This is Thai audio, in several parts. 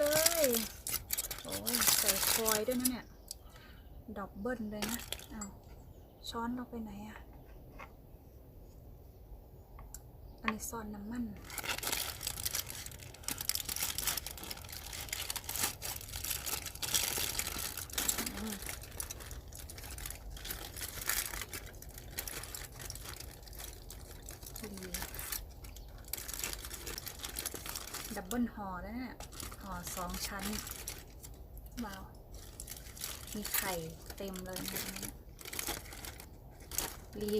เลย โอ้ยใส่ฟอยด้วยนะเนี่ยดับเบิลเลยนะเอาช้อนเราไปไหนอะอันนี้ซอนน้ำมันดีดับเบิลห่อแล้วเนี่ย ห่อสองชั้นว้าวมีไข่เต็มเลยนะรี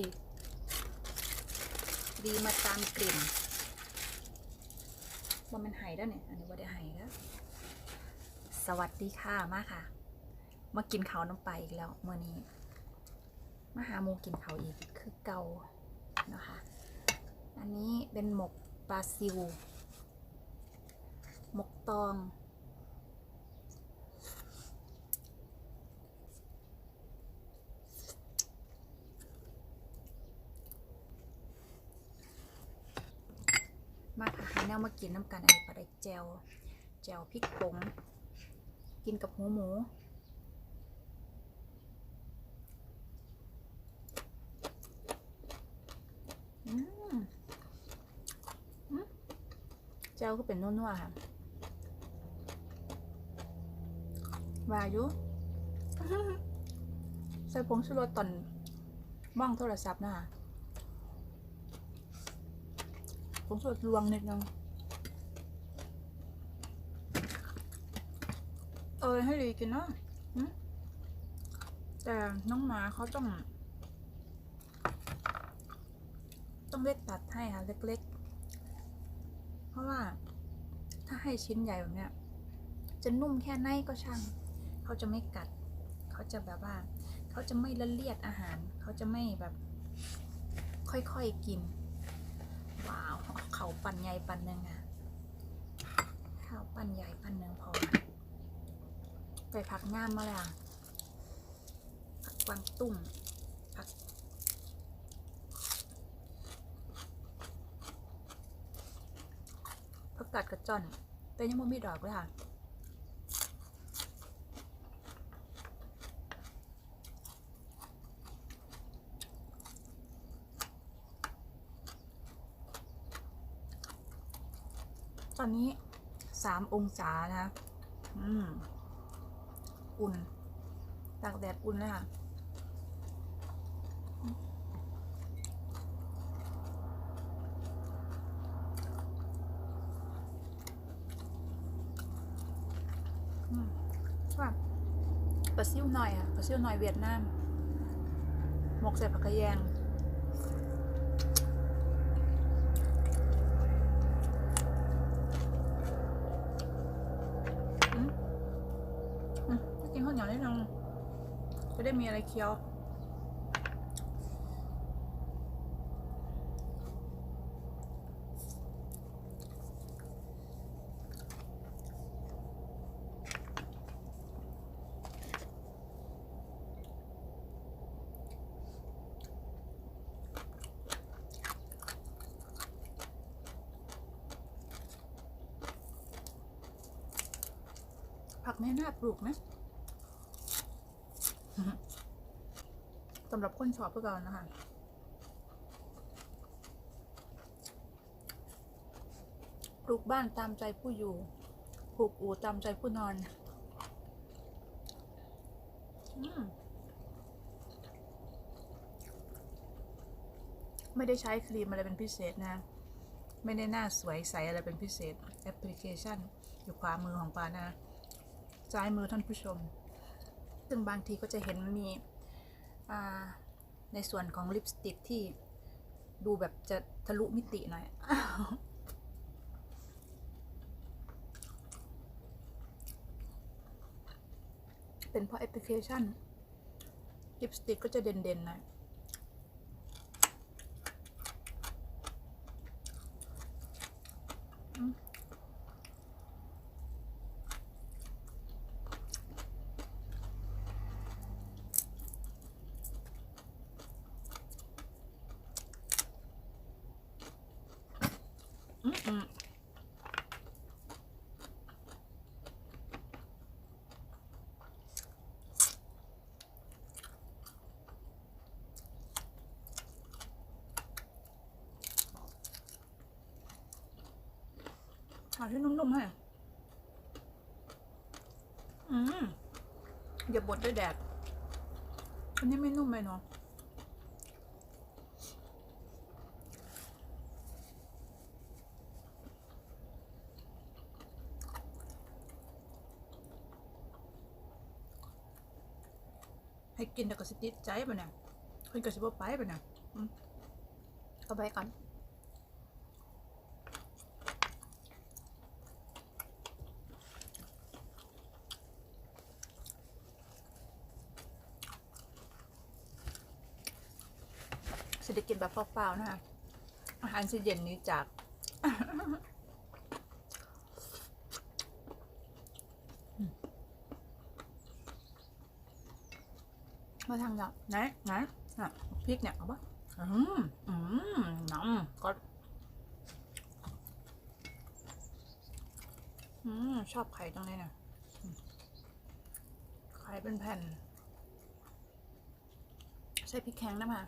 รีมาตามกลิ่นว่ามันไห่แล้วเนี่ย อันนี้ว่าได้ไห่แล้ว สวัสดีค่ะมาค่ะ มากินเขาวน้ำปลาอีกแล้วเมื่อนี้ มาหาหมูกินเขาวอีกคือเกานะคะ อันนี้เป็นหมกปลาซิว หมกตอง มาค่ะหาแนวมากินน้ำกันอันนี้ปลาได้แจวแจวพริกผงกินกับหูหมูอืมอืมแจวก็เป็นนัวๆค่ะ วายุใส่ผงชูรสตอนม่องโทรศัพท์นะคะผงชูรสลวงนิดนึงเออให้ดีกินเนาะแต่น้องหมาเขาต้อง ต้องเล็กตัดให้ค่ะ เล็กๆ เพราะว่าถ้าให้ชิ้นใหญ่แบบเนี้ย จะนุ่มแค่ไหนก็ช่าง เขาจะไม่กัด เขาจะแบบว่า เขาจะไม่ละเลียดอาหาร เขาจะไม่แบบ ค่อยๆกิน ว้าว เขาปั่นใหญ่ปั่นหนึ่งอะข้าวปั่นใหญ่ปั่นหนึ่งพอไปผักงามมาเลยอะผักกวางตุ้งผักผักกัดกระจอนแต่ยังไม่มีดอกเลยค่ะ ตอนนี้สามองศานะ อืม อุ่นตากแดดอุ่นเลยค่ะอืมว่าปลาซิ่วหน่อยอะปลาซิ่วหน่อยเวียดนามหมกใส่ผักกระแยง อืมอืมกินข้าวเหนียวนิดนึง จะได้มีอะไรเคี้ยว ผักเนี่ยน่าปลูกนะำหรับคนชอบเพื่อกันะคะปลูกบ้านตามใจผู้อยู่ปลูกอู่ตามใจผู้นอนอมไม่ได้ใช้ครีมอะไรเป็นพิเศษนะ ไม่ได้หน้าสวยใสอะไรเป็นพิเศษ แอปพลิเคชัน อยู่ขวามือของปานะซ้ายมือท่านผู้ชม ซึ่งบางทีก็จะเห็นมี ในส่วนของลิปสติกที่ดูแบบจะทะลุมิติหน่อย เป็นเพราะแอปพลิเคชัน ลิปสติกก็จะเด่นๆหน่อย หาที่นุ่มๆให้ อืมอย่าบดด้วยแดด อันนี้ไม่นุ่มไปเนาะให้กินแต่ก็สิติดใจปะเนี่ยคนก็สิบ่ไปปะเนี่ยอืมเอาไปก่อน สิได้กินแบบเปล่าๆนะคะอาหารสิเย็นนี้จาก มาทางแบบไหนไหนอะพริกเนี่ยเอาปะอืมอืมน้ำก็อืมชอบไข่ตรงนี้นะอืมไข่เป็นแผ่น ใส่พริกแข็งนะมา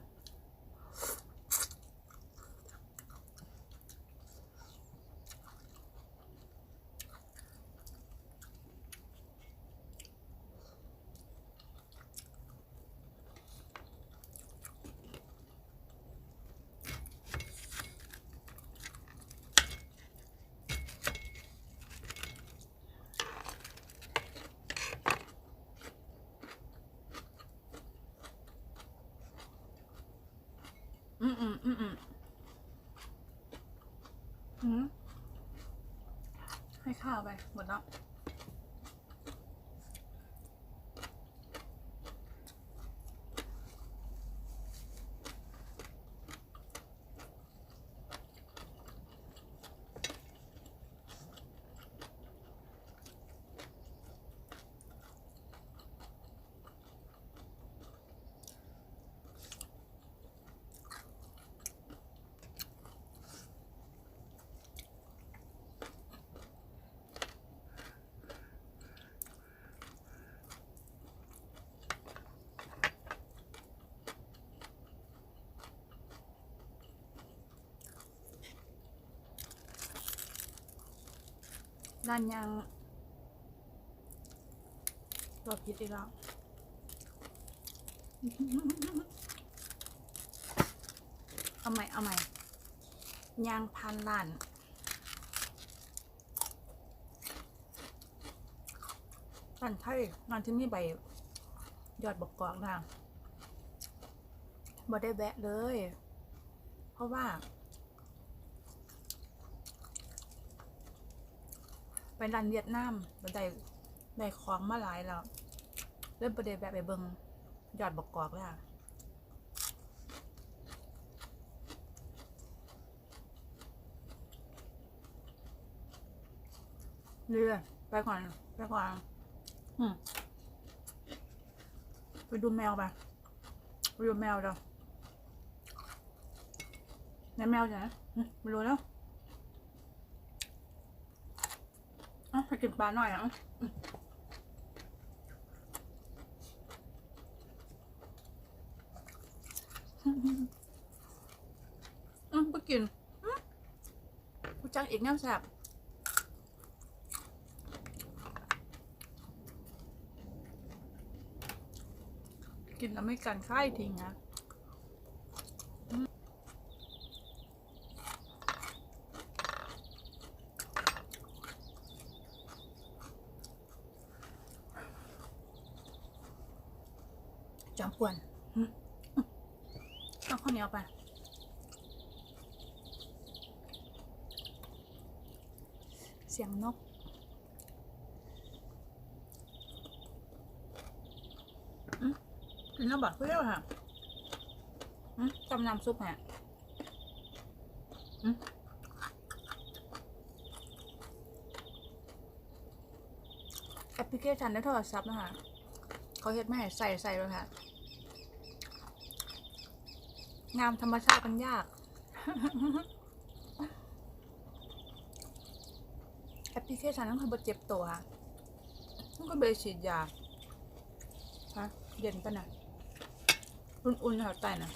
อืม อืมอืมให้ข้าวไปหมดแล้ว ด้านยังรอพิดอีกแล้วเอาใหม่ เอาใหม่ยางพันล้านร้านไทยร้านที่มีใบยอดบกกอกนะบ่ได้แวะเลย เพราะว่า ไปร้านเวียดนามบ่ได้ได้ของมาหลายแล้ว เริ่มประเดี๋ยวแบบไปเบิงยอดบกกอกแล้วเรือไปก่อน ไปก่อนอืมไปดูแมวไปไปดูแมวเดี๋ยวไหนแมวอยู่ไหนไม่รู้แล้ว อะไปกินปลาหน่อยอะอืมอืมไปกินอืมกูจังอีกแนวแซ่บกินแล้วไม่กันค่ายทิ้งนะอืมจอมป่วนอืมอืมเอาข้าวเหนียวไป เสียงนกอืมกินแล้วแบบเปรี้ยวค่ะอืมต้มน้ำซุปฮะอืมแอปพลิเคชันในโทรศัพท์นะคะ เขาเฮ็ดไม่ให้ใส่ใส่เลยค่ะ งามธรรมชาติมันยาก แอปพ ลิเคชันนั้นคือบเจ็บตัวค่ะมันก็เบฉีดยาฮะเย็นปะนะอุ่นๆแถวใต้นะ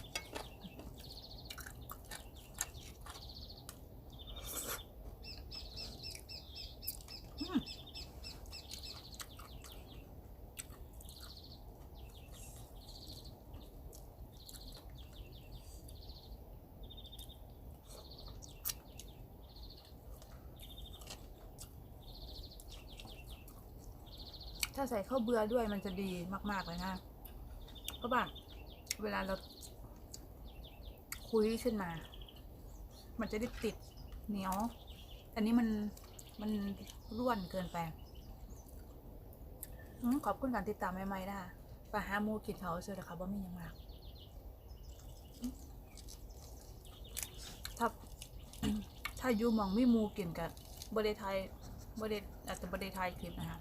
ถ้าใส่ข้าวเบื่อด้วยมันจะดีมาก ๆ เลยนะเพราะว่าเวลาเราคุยขึ้นมา มันจะได้ติดเหนียว อันนี้มันมันร่วนเกินไปอขอบคุณการติดตามใหม่ๆนะคะไปหาหมูกินเขาเชื่อเลยค่ะว่ามีอย่างมากถ้าถ้ายูมองไม่มูกินกับบริไทยบริอาจจะบริไทยคลิปนะคะ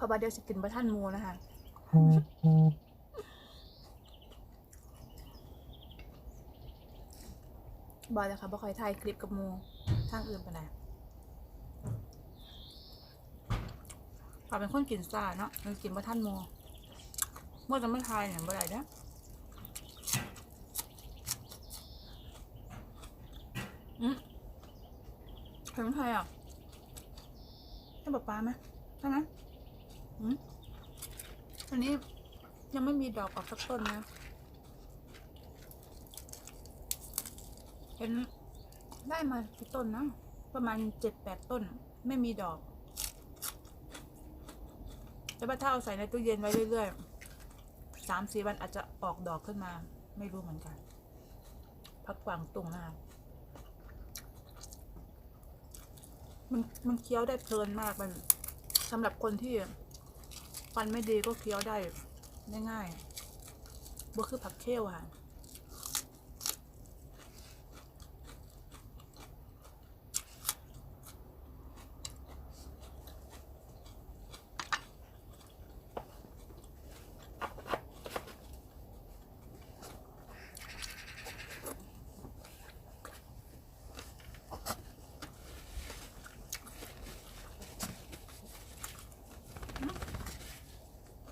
เพอบาเดียวสิกินบะท่านหมูนะคะบอยเลยค่ะบ่คอยถ่ายคลิปกับหมูทางอื่นไปไหนเขาเป็นคนกินซ่าเนาะมันกินบะท่านหมูเมื่อจะไม่ทายเนี่ยบ่ได้เด้ออืมเห็นไทยอะให้ป๊าป๊าไหมใช่ไหม อันนี้ยังไม่มีดอกออกสักต้นนะเห็นได้มากี่ต้นนะ ประมาณเจ็ดแปดต้น ไม่มีดอกแต่ว่าถ้าเอาใส่ในตู้เย็นไว้เรื่อยๆสามสี่วันอาจจะออกดอกขึ้นมา ไม่รู้เหมือนกัน พักกวางตุงนะคะมันมันเคี้ยวได้เพลินมากมันสำหรับคนที่ ฟันไม่ดีก็เคี้ยวได้ง่ายๆบ่คือผักเคี้ยวค่ะ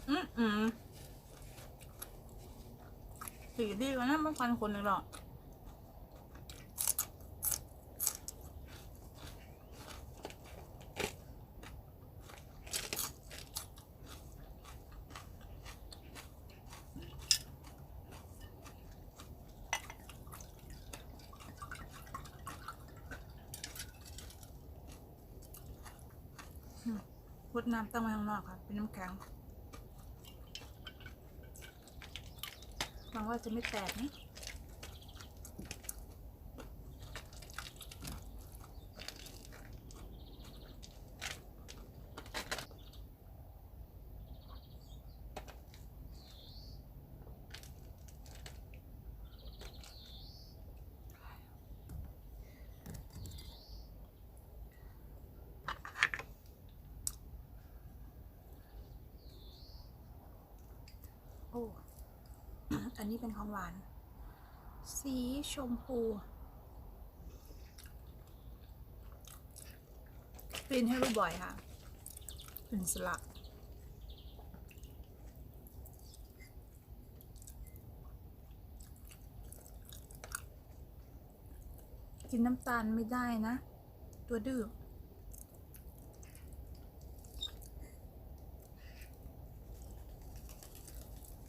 อืมอืมสี ดีกว่านะมันฟันคนหนึ่งหรอกพดน้ำตั้งไว้ข้างนอกค่ะ เป็นน้ำแข็ง วังว่าจะไม่แตกนะโอ้ อันนี้เป็นของหวาน สีชมพูกลิ่นให้รู้บ่อยค่ะกลิ่นสลัก กินน้ำตาลไม่ได้นะ ตัวดื้อ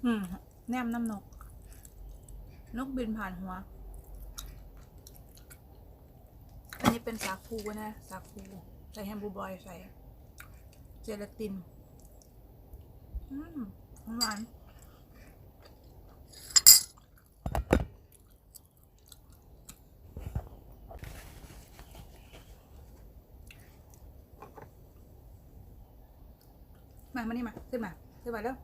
อืม แนมน้ำนก นกบินผ่านหัว อันนี้เป็นสาคูนะ สาคู ใส่แฮมบูบอยใส่ เจลาติน อืมหวานมามานี่มา ขึ้นมา ขึ้นมาแล้ว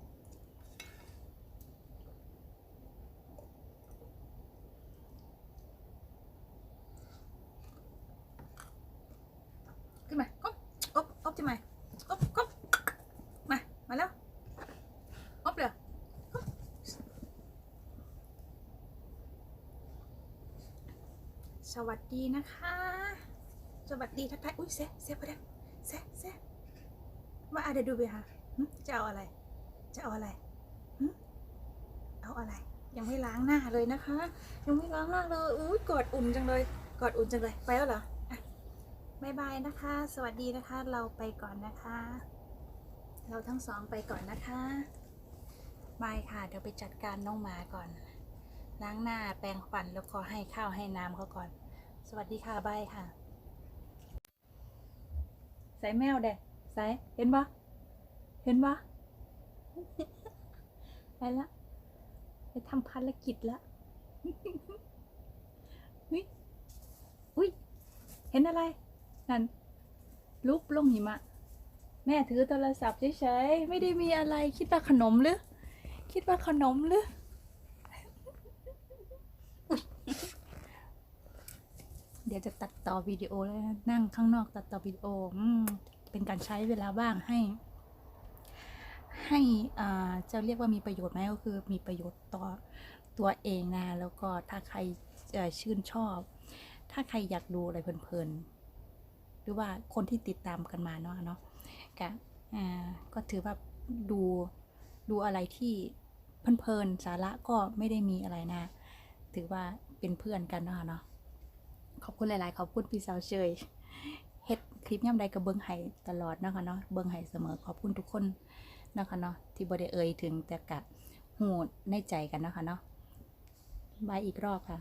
ขึ้นมาอ๊บอ๊บอ๊บจะมาอ๊บอ๊บมา มาแล้วอ๊บเลยอ๊บ สวัสดีนะคะ สวัสดีทักทาย อุ้ยเซ่เซ่ประเด็นเซ่เซ่มาอะเดี๋ยวดูไปค่ะจะเอาอะไร จะเอาอะไร เอาอะไร ยังไม่ล้างหน้าเลยนะคะ ยังไม่ล้างหน้าเลย อุ้ยกอดอุ่นจังเลย กอดอุ่นจังเลย ไปแล้วเหรออะบายบายนะคะ สวัสดีนะคะ เราไปก่อนนะคะ เราทั้งสองไปก่อนนะคะบายค่ะ เดี๋ยวไปจัดการน้องหมาก่อนล้างหน้าแปรงฟันแล้วก็ให้ข้าวให้น้ำเขาก่อน สวัสดีค่ะบายค่ะ ใส่แมวเด้ใส่เห็นปะเห็นปะไปละไปทำภารกิจละอุ้ยอุ้ยเห็นอะไร นั่นลุกลงหิมะ แม่ถือโทรศัพท์เฉยๆไม่ได้มีอะไรคิดว่าขนมหรือ คิดว่าขนมหรือ เดี๋ยวจะตัดต่อวิดีโอแล้วนั่งข้างนอกตัดต่อวิดีโออืเป็นการใช้เวลาว่างให้ ให้อ่าจะเรียกว่ามีประโยชน์ไหมก็คือมีประโยชน์ต่อตัวเองนะ แล้วก็ถ้าใครชื่นชอบ ถ้าใครอยากดูอะไรเพลินๆ หรือว่าคนที่ติดตามกันมาเนาะเนาะก็อ่าก็ถือว่าดูดูอะไรที่เพลินๆสาระก็ไม่ได้มีอะไรนะ ถือว่าเป็นเพื่อนกันเนาะเนาะ ขอบคุณหลาย ๆ ขอบคุณพี่สาวเชยเฮ็ดคลิปย่ำใดกับเบิ้งไห้ตลอดเนาะคะเนาะเบิ้งไห้เสมอขอบคุณทุกคนเนาะคะเนาะที่บริเอ่ยถึงแต่กะหูในใจกันเนาะคะเนาะบายอีกรอบค่ะ